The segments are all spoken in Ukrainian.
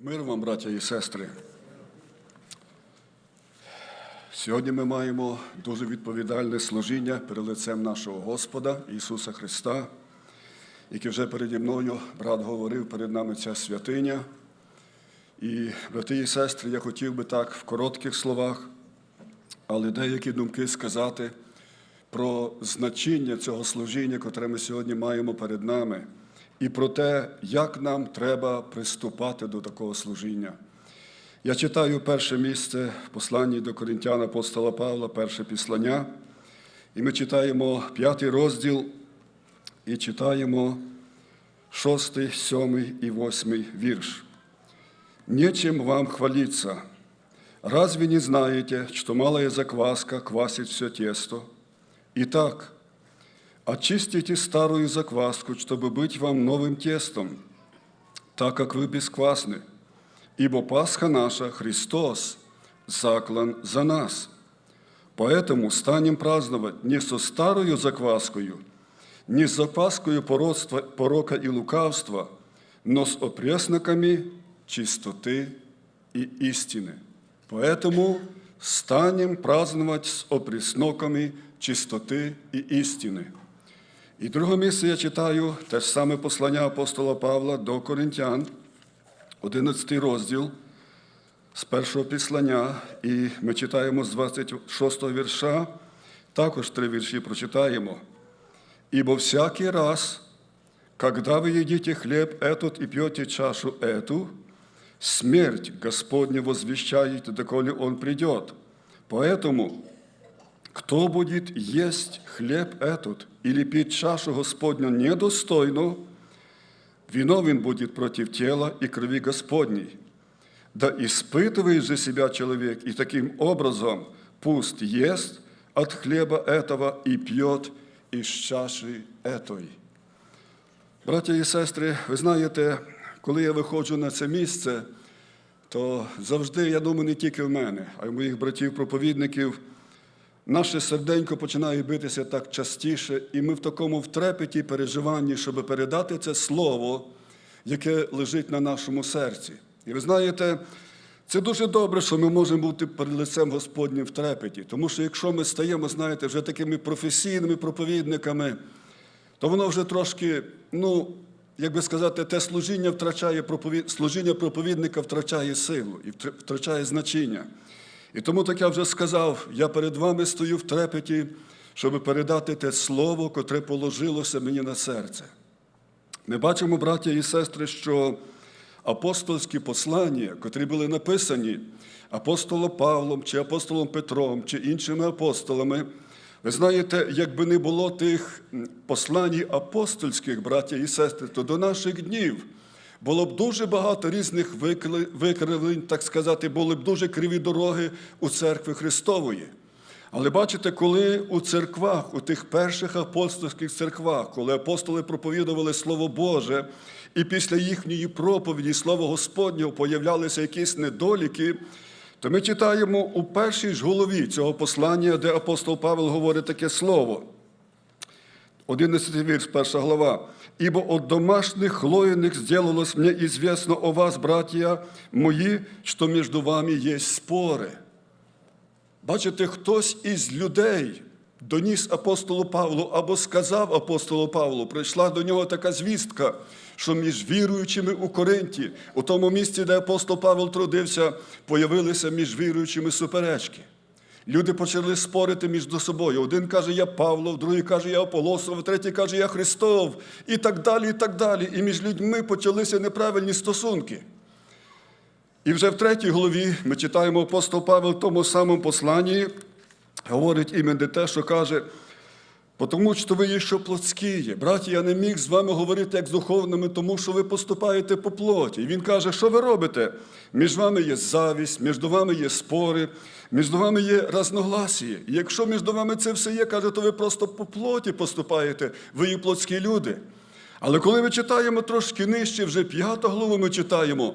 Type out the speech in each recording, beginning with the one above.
Мир вам, браття і сестри. Сьогодні ми маємо дуже відповідальне служіння перед лицем нашого Господа Ісуса Христа, який вже переді мною брат говорив перед нами ця святиня. І, брати і сестри, я хотів би так в коротких словах, але деякі думки сказати про значення цього служіння, котре ми сьогодні маємо перед нами, і про те, як нам треба приступати до такого служіння. Я читаю перше місце в посланні до Коринтян апостола Павла, перше післання, і ми читаємо п'ятий розділ і читаємо шостий, сьомий і восьмий вірш. Нечем вам хвалиться. Разве не знаете, что малая закваска квасит все тесто? Итак, очистите старую закваску, чтобы быть вам новым тестом, так как вы бесквасны. Ибо Пасха наша, Христос, заклан за нас. Поэтому станем праздновать не со старою закваскою, не с закваскою породства, порока и лукавства, но с опресноками чистоты и истины. Поэтому станем праздновать с опресноками чистоти і істини. І друге місце я читаю те ж саме послання апостола Павла до Коринтян, 11 розділ з першого післання, і ми читаємо з 26 вірша, також три вірші прочитаємо. «Ибо всякий раз, когда вы едите хлеб этот и пьете чашу эту, смерть Господня возвещаете, доколе Он придет. Поэтому, кто будет есть хлеб этот или пить чашу Господню недостойно, виновен будет против тела и крови Господней. Да испытывает же себя человек, и таким образом пусть ест от хлеба этого и пьет из чаші этой. Браття і сестри, ви знаєте, коли я виходжу на це місце, то завжди, я думаю, не тільки в мене, а й в моїх братів-проповідників, наше серденько починає битися так частіше, і ми в такому втрепеті переживанні, щоб передати це слово, яке лежить на нашому серці. І ви знаєте, це дуже добре, що ми можемо бути перед лицем Господнім в трепеті. Тому що якщо ми стаємо, знаєте, вже такими професійними проповідниками, то воно вже трошки, ну, як би сказати, те служіння втрачає служіння проповідника втрачає силу і втрачає значення. І тому, так я вже сказав, я перед вами стою в трепеті, щоб передати те слово, котре положилося мені на серце. Ми бачимо, браття і сестри, що апостольські послання, котрі були написані апостолом Павлом, чи апостолом Петром, чи іншими апостолами, ви знаєте, якби не було тих послань апостольських, браття і сестри, то до наших днів було б дуже багато різних викривлень, так сказати, були б дуже криві дороги у церкви Христової. Але бачите, коли у церквах, у тих перших апостольських церквах, коли апостоли проповідували Слово Боже, і після їхньої проповіді Слова Господнього появлялися якісь недоліки, то ми читаємо у першій ж голові цього послання, де апостол Павел говорить таке слово. 11 вірш, перша глава. «Ибо от домашних хлоиных сделалось мне известно о вас, братья мої, що між вами є спори». Бачите, хтось із людей доніс апостолу Павлу або сказав апостолу Павлу, прийшла до нього така звістка, що між віруючими у Коринті, у тому місці, де апостол Павел трудився, появилися між віруючими суперечки. Люди почали спорити між собою. Один каже, я Павлов, другий каже, я Аполосов, третій каже, я Христов, і так далі, і так далі. І між людьми почалися неправильні стосунки. І вже в третій главі ми читаємо апостол Павел в тому самому посланні, говорить іменно те, що каже, тому що ви є що плотські. Браті, я не міг з вами говорити як з духовними, тому що ви поступаєте по плоті. І він каже, що ви робите? Між вами є завість, між вами є спори, між вами є разногласії. І якщо між вами це все є, каже, то ви просто по плоті поступаєте, ви є плотські люди. Але коли ми читаємо трошки нижче, вже п'яту главу ми читаємо,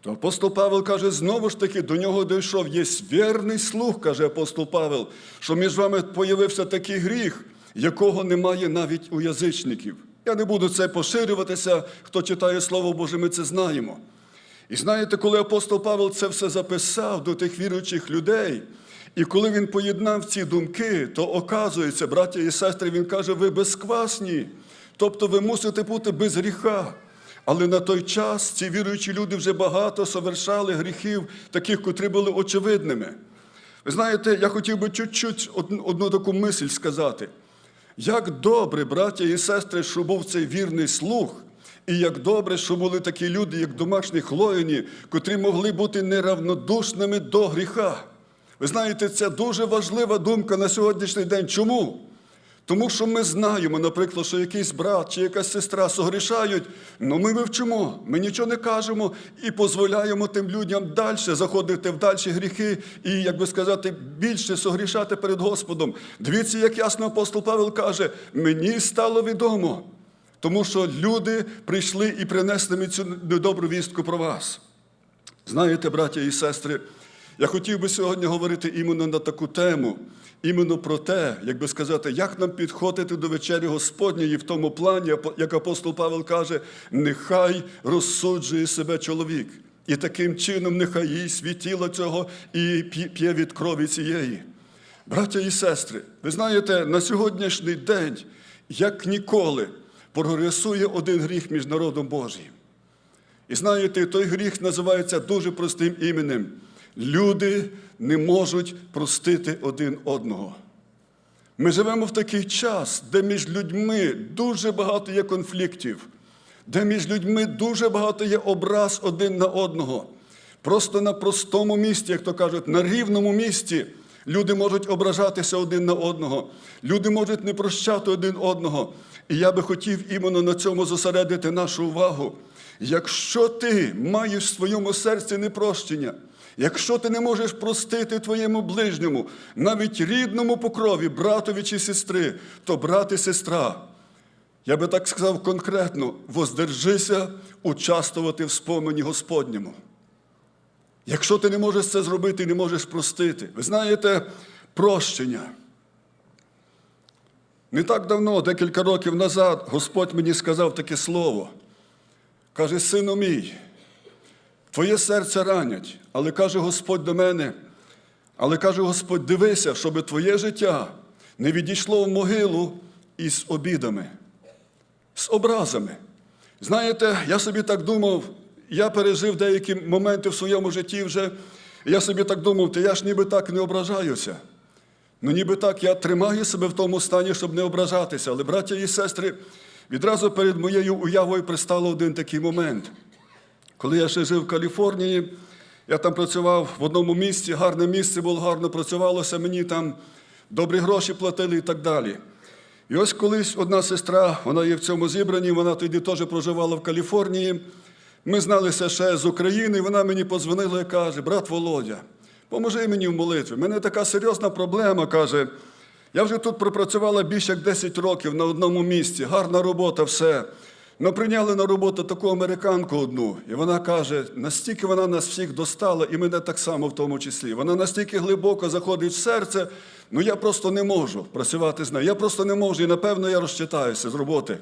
то апостол Павел каже, знову ж таки, до нього дійшов, є вірний слух, каже апостол Павел, що між вами появився такий гріх, якого немає навіть у язичників. Я не буду це поширюватися, хто читає Слово Боже, ми це знаємо. І знаєте, коли апостол Павел це все записав до тих віруючих людей, і коли він поєднав ці думки, то оказується, браття і сестри, він каже, ви безквасні, тобто ви мусите бути без гріха. Але на той час ці віруючі люди вже багато совершали гріхів, таких, котрі були очевидними. Ви знаєте, я хотів би чуть-чуть одну, таку мисль сказати. Як добре, браття і сестри, що був цей вірний слух, і як добре, що були такі люди, як домашні хлоїні, котрі могли бути неравнодушними до гріха. Ви знаєте, це дуже важлива думка на сьогоднішній день. Чому? Тому що ми знаємо, наприклад, що якийсь брат чи якась сестра согрішають, але ми вивчимо, ми нічого не кажемо і дозволяємо тим людям далі заходити в дальші гріхи і, як би сказати, більше согрішати перед Господом. Дивіться, як ясно апостол Павел каже, мені стало відомо, тому що люди прийшли і принесли мені цю недобру вістку про вас. Знаєте, браття і сестри, я хотів би сьогодні говорити іменно на таку тему, іменно про те, як би сказати, як нам підходити до вечері Господньої в тому плані, як апостол Павел каже, нехай розсуджує себе чоловік. І таким чином нехай їсть від тіла цього і п'є від крові цієї. Браття і сестри, ви знаєте, на сьогоднішній день, як ніколи, прогресує один гріх між народом Божим. І знаєте, той гріх називається дуже простим іменем. Люди не можуть простити один одного. Ми живемо в такий час, де між людьми дуже багато є конфліктів, де між людьми дуже багато є образ один на одного. Просто на простому місці, як то кажуть, на рівному місці люди можуть ображатися один на одного, люди можуть не прощати один одного. І я би хотів іменно на цьому зосередити нашу увагу. Якщо ти маєш в своєму серці непрощення, якщо ти не можеш простити твоєму ближньому, навіть рідному по крові, братові чи сестри, то брат і сестра, я би так сказав конкретно, воздержися участвувати в спомені Господньому. Якщо ти не можеш це зробити не можеш простити, ви знаєте, прощення. Не так давно, декілька років назад, Господь мені сказав таке слово. Каже, сину мій, твоє серце ранять, але каже Господь до мене, але каже Господь, дивися, щоб твоє життя не відійшло в могилу із обідами, з образами. Знаєте, я собі так думав, я пережив деякі моменти в своєму житті вже, і я собі так думав, та я ж ніби так не ображаюся. Ну, ніби так я тримаю себе в тому стані, щоб не ображатися. Але, браття і сестри, відразу перед моєю уявою пристало один такий момент. Коли я ще жив в Каліфорнії, я там працював в одному місці, гарне місце було, гарно працювалося, мені там добрі гроші платили і так далі. І ось колись одна сестра, вона є в цьому зібранні, вона тоді теж проживала в Каліфорнії. Ми зналися ще з України, вона мені подзвонила і каже, брат Володя, поможи мені в молитві. У мене така серйозна проблема, каже. Я вже тут пропрацювала більше як 10 років на одному місці, гарна робота, все. Но прийняли на роботу таку американку одну, і вона каже, настільки вона нас всіх достала, і мене так само в тому числі. Вона настільки глибоко заходить в серце, ну я просто не можу працювати з нею. Я просто не можу, і напевно я розчитаюся з роботи.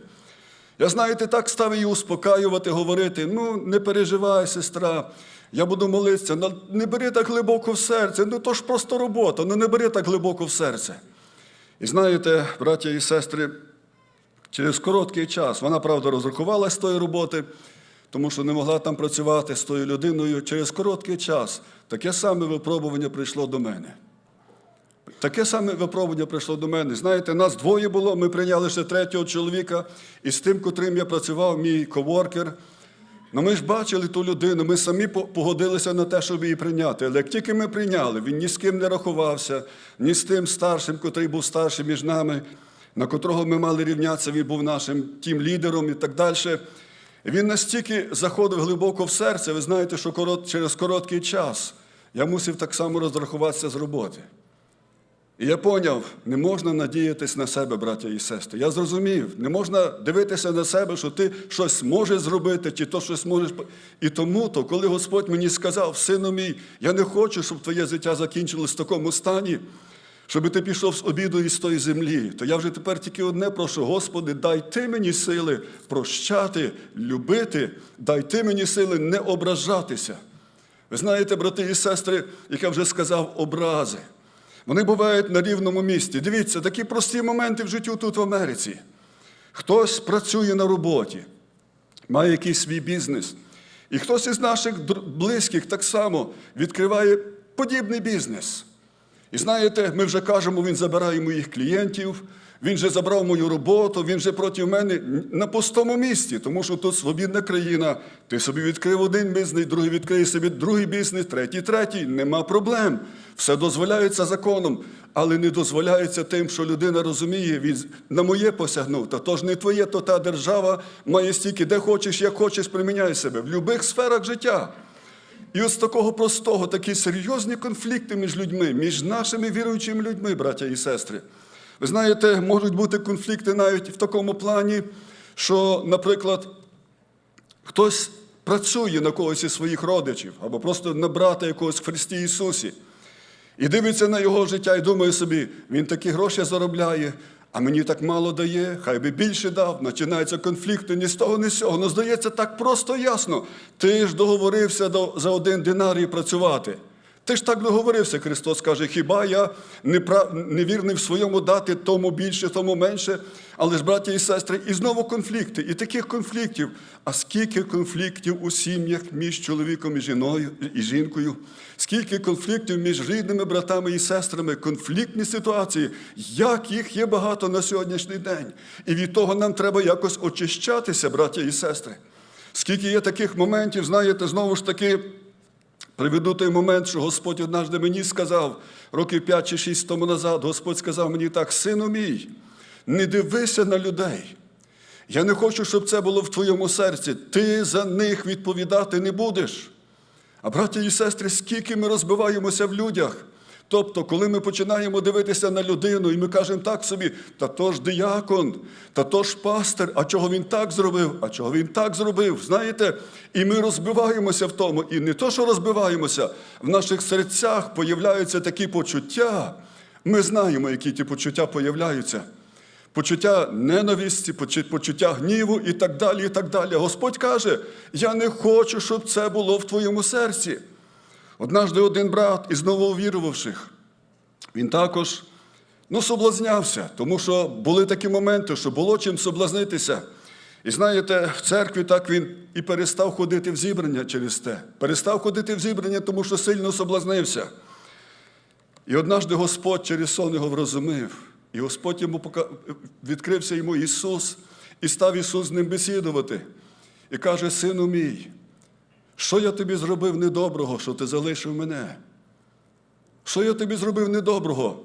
Я, знаєте, так став її успокаювати, говорити: ну, не переживай, сестра, я буду молитися, ну, не бери так глибоко в серце, ну то ж просто робота, ну не бери так глибоко в серце. І знаєте, браття і сестри, через короткий час вона, правда, розрахувалася з тої роботи, тому що не могла там працювати з тою людиною. Через короткий час таке саме випробування прийшло до мене. Таке саме випробування прийшло до мене. Знаєте, нас двоє було, ми прийняли ще третього чоловіка, і з тим, котрим я працював, мій коворкер. Ну ми ж бачили ту людину, ми самі погодилися на те, щоб її прийняти. Але як тільки ми прийняли, він ні з ким не рахувався, ні з тим старшим, котрий був старший між нами, на котрого ми мали рівнятися, він був нашим тим лідером і так далі. Він настільки заходив глибоко в серце, ви знаєте, що корот, через короткий час я мусив так само розрахуватися з роботи. І я поняв, не можна надіятися на себе, браття і сестри. Я зрозумів, не можна дивитися на себе, що ти щось можеш зробити, чи то щось можеш. І тому, то, коли Господь мені сказав, сину мій, я не хочу, щоб твоє життя закінчилось в такому стані. Щоб ти пішов з обіду із тої землі, то я вже тепер тільки одне прошу, Господи, дай ти мені сили прощати, любити, дай ти мені сили не ображатися. Ви знаєте, брати і сестри, як я вже сказав, образи. Вони бувають на рівному місці. Дивіться, такі прості моменти в житті тут в Америці. Хтось працює на роботі, має якийсь свій бізнес. І хтось із наших близьких так само відкриває подібний бізнес. І знаєте, ми вже кажемо, він забирає моїх клієнтів, він вже забрав мою роботу, він вже проти мене на пустому місці, тому що тут свобідна країна. Ти собі відкрив один бізнес, другий відкриє собі другий бізнес, третій, третій. Нема проблем. Все дозволяється законом, але не дозволяється тим, що людина розуміє, він на моє посягнув. Та то ж не твоє, то та держава має стільки, де хочеш, як хочеш, приміняй себе в будь-яких сферах життя. І з такого простого такі серйозні конфлікти між людьми, між нашими віруючими людьми, браття і сестри. Ви знаєте, можуть бути конфлікти навіть в такому плані, що, наприклад, хтось працює на когось із своїх родичів або просто на брата якогось в Христі Ісусі. І дивиться на його життя і думає собі, він такі гроші заробляє, а мені так мало дає, хай би більше дав. Починаються конфлікти ні з того, ні з цього. Ну, здається, так просто ясно. Ти ж договорився до, за один динарій працювати. Ти ж так договорився, Христос каже, хіба я непра- невірний в своєму дати тому більше, тому менше. Але ж, браті і сестри, і знову конфлікти. І таких конфліктів. А скільки конфліктів у сім'ях між чоловіком і жіною і жінкою? Скільки конфліктів між рідними братами і сестрами, конфліктні ситуації, як їх є багато на сьогоднішній день. І від того нам треба якось очищатися, браття і сестри. Скільки є таких моментів, знаєте, знову ж таки. Приведу той момент, що Господь однажды мені сказав, років 5 чи 6 тому назад, Господь сказав мені так, сину мій, не дивися на людей. Я не хочу, щоб це було в твоєму серці. Ти за них відповідати не будеш. А браті і сестри, скільки ми розбиваємося в людях. Тобто, коли ми починаємо дивитися на людину, і ми кажемо так собі, та то ж диякон, та то ж пастир, а чого він так зробив, а чого він так зробив, знаєте? І ми розбиваємося в тому. І не то, що розбиваємося, в наших серцях появляються такі почуття. Ми знаємо, які ті почуття появляються. Почуття ненависті, почуття гніву і так далі. і так далі. Господь каже: я не хочу, щоб це було в твоєму серці. Однажды один брат із новоувірувавших, він також ну, соблазнявся, тому що були такі моменти, що було чим соблазнитися. І знаєте, в церкві так він і перестав ходити в зібрання через те. Перестав ходити в зібрання, тому що сильно соблазнився. І однажды Господь через сон його врозумив, і Господь йому пока... відкрився йому Ісус, і став Ісус з ним бесідувати. І каже: Сину мій, що я тобі зробив недоброго, що ти залишив мене? Що я тобі зробив недоброго?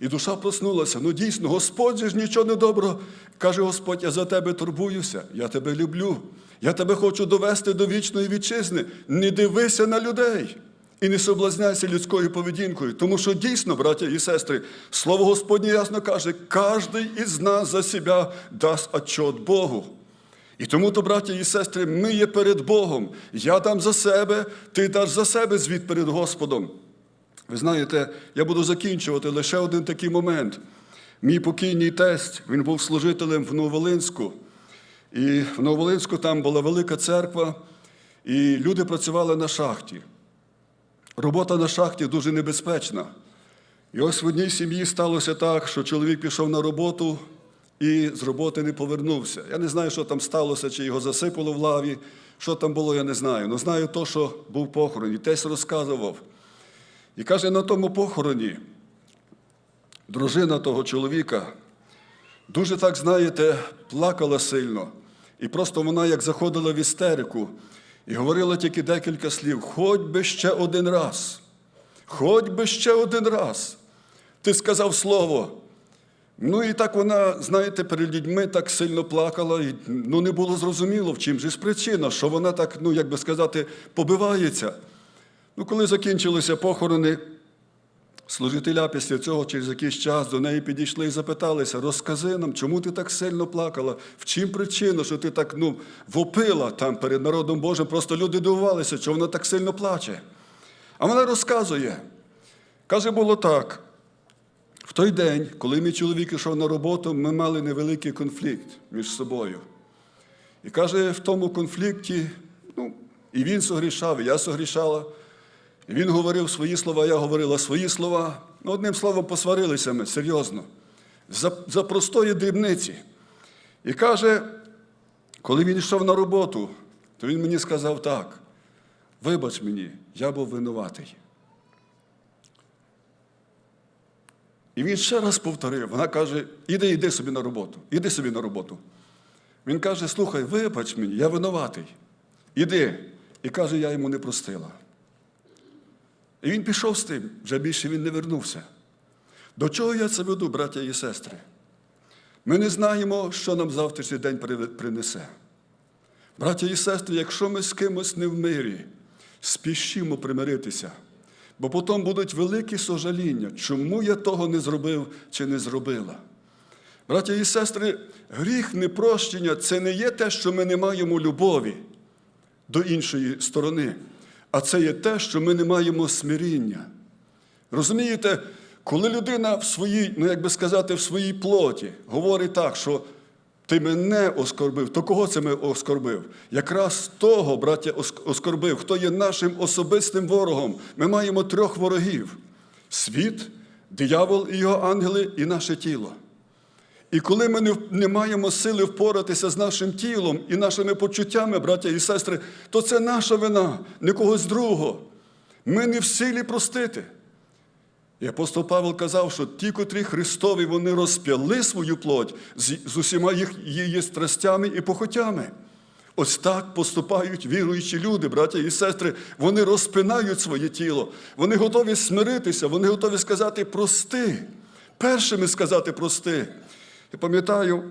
І душа проснулася. Ну дійсно, Господь же ж нічого недоброго. Каже Господь, я за тебе турбуюся, я тебе люблю. Я тебе хочу довести до вічної вітчизни. Не дивися на людей і не соблазняйся людською поведінкою. Тому що дійсно, браття і сестри, слово Господнє ясно каже, кожен із нас за себе дасть отчет Богу. І тому, то, браті і сестри, ми є перед Богом. Я дам за себе, ти даш за себе звіт перед Господом. Ви знаєте, я буду закінчувати лише один такий момент. Мій покійний тесть, він був служителем в Нововолинську. І в Нововолинську там була велика церква, і люди працювали на шахті. Робота на шахті дуже небезпечна. І ось в одній сім'ї сталося так, що чоловік пішов на роботу і з роботи не повернувся. Я не знаю, що там сталося, чи його засипало в лаві, що там було, я не знаю. Але знаю то, що був похорон. І тесть розказував. І каже, на тому похороні дружина того чоловіка дуже так, знаєте, плакала сильно. І просто вона як заходила в істерику і говорила тільки декілька слів: хоч би ще один раз, хоч би ще один раз. Ти сказав слово. Ну і так вона, знаєте, перед людьми так сильно плакала, і ну не було зрозуміло, в чим же ж причина, що вона так, ну як би сказати, побивається. Ну, коли закінчилися похорони, служителя після цього через якийсь час до неї підійшли і запиталися, розкажи нам, чому ти так сильно плакала, в чим причина, що ти так ну, вопила там перед народом Божим, просто люди дивувалися, що вона так сильно плаче. А вона розказує. Каже, було так. В той день, коли мій чоловік йшов на роботу, ми мали невеликий конфлікт між собою. І каже, в тому конфлікті, ну, і він согрішав, і я согрішала. І він говорив свої слова, я говорила свої слова. Ну, одним словом, посварилися ми серйозно. За, за простої дрібниці. І каже, коли він йшов на роботу, то він мені сказав так: вибач мені, я був винуватий. І він ще раз повторив. Вона каже: іди, іди собі на роботу, іди собі на роботу. Він каже: слухай, вибач мені, я винуватий. Іди. І каже, я йому не простила. І він пішов з тим, вже більше він не вернувся. До чого я це веду, браття і сестри? Ми не знаємо, що нам завтрашній день принесе. Браття і сестри, якщо ми з кимось не в мирі, спішімо примиритися, бо потім будуть великі сожаління, чому я того не зробив чи не зробила. Браття і сестри, гріх непрощення це не є те, що ми не маємо любові до іншої сторони, а це є те, що ми не маємо смиріння. Розумієте, коли людина в своїй, ну як би сказати, в своїй плоті говорить так, що ти мене оскорбив, то кого це ми оскорбив? Якраз того, браття, оскорбив, хто є нашим особистим ворогом. Ми маємо трьох ворогів: світ, диявол і його ангели, і наше тіло. І коли ми не, маємо сили впоратися з нашим тілом і нашими почуттями, браття і сестри, то це наша вина, не когось другого. Ми не в силі простити. І апостол Павел казав, що ті, котрі Христові, вони розп'яли свою плоть з, з усіма їх, її страстями і похотями. Ось так поступають віруючі люди, браття і сестри. Вони розпинають своє тіло, вони готові смиритися, вони готові сказати прости, першими сказати прости. Я пам'ятаю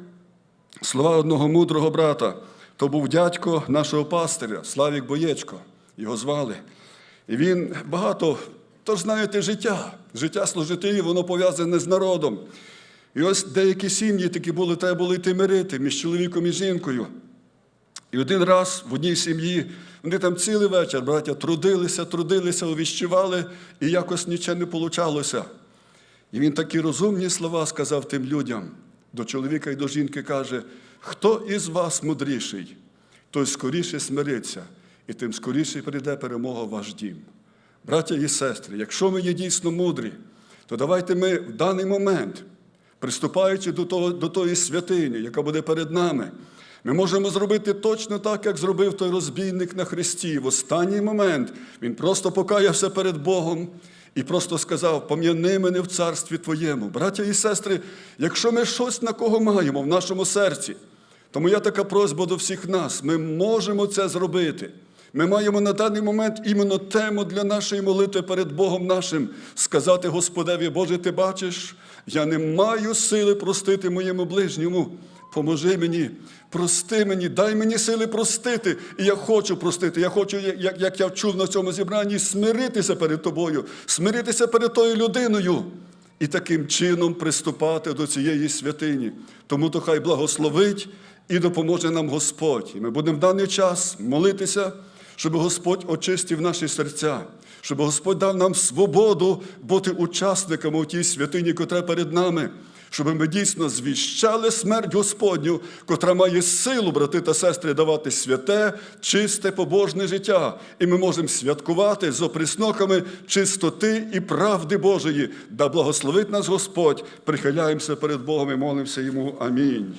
слова одного мудрого брата, то був дядько нашого пастиря, Славік Боєчко, його звали. І він багато, то ж знаєте, життя. Життя служителів, воно пов'язане з народом. І ось деякі сім'ї такі були, треба було йти мирити між чоловіком і жінкою. І один раз в одній сім'ї вони там цілий вечір, браття, трудилися, трудилися, увіщували, і якось нічого не получалося. І він такі розумні слова сказав тим людям до чоловіка і до жінки каже, хто із вас мудріший, той скоріше смириться, і тим скоріше прийде перемога в ваш дім. Браття і сестри, якщо ми є дійсно мудрі, то давайте ми в даний момент, приступаючи до, того, до тої святині, яка буде перед нами, ми можемо зробити точно так, як зробив той розбійник на Христі. В останній момент він просто покаявся перед Богом і просто сказав: Пом'яни мене в царстві Твоєму. Браття і сестри, якщо ми щось на кого маємо в нашому серці, то моя така просьба до всіх нас, ми можемо це зробити. Ми маємо на даний момент іменно тему для нашої молитви перед Богом нашим сказати Господеві, Боже, ти бачиш, я не маю сили простити моєму ближньому. Поможи мені, прости мені, дай мені сили простити. І я хочу простити. Я хочу, як, як я вчув на цьому зібранні, смиритися перед тобою, смиритися перед тою людиною і таким чином приступати до цієї святині. Тому то хай благословить і допоможе нам Господь. І ми будемо в даний час молитися, щоб Господь очистив наші серця. Щоб Господь дав нам свободу бути учасниками у тій святині, котра перед нами, щоб ми дійсно звіщали смерть Господню, котра має силу, брати та сестри, давати святе, чисте, побожне життя. І ми можемо святкувати з оприсноками чистоти і правди Божої. Да благословить нас Господь. Прихиляємося перед Богом і молимося йому. Амінь.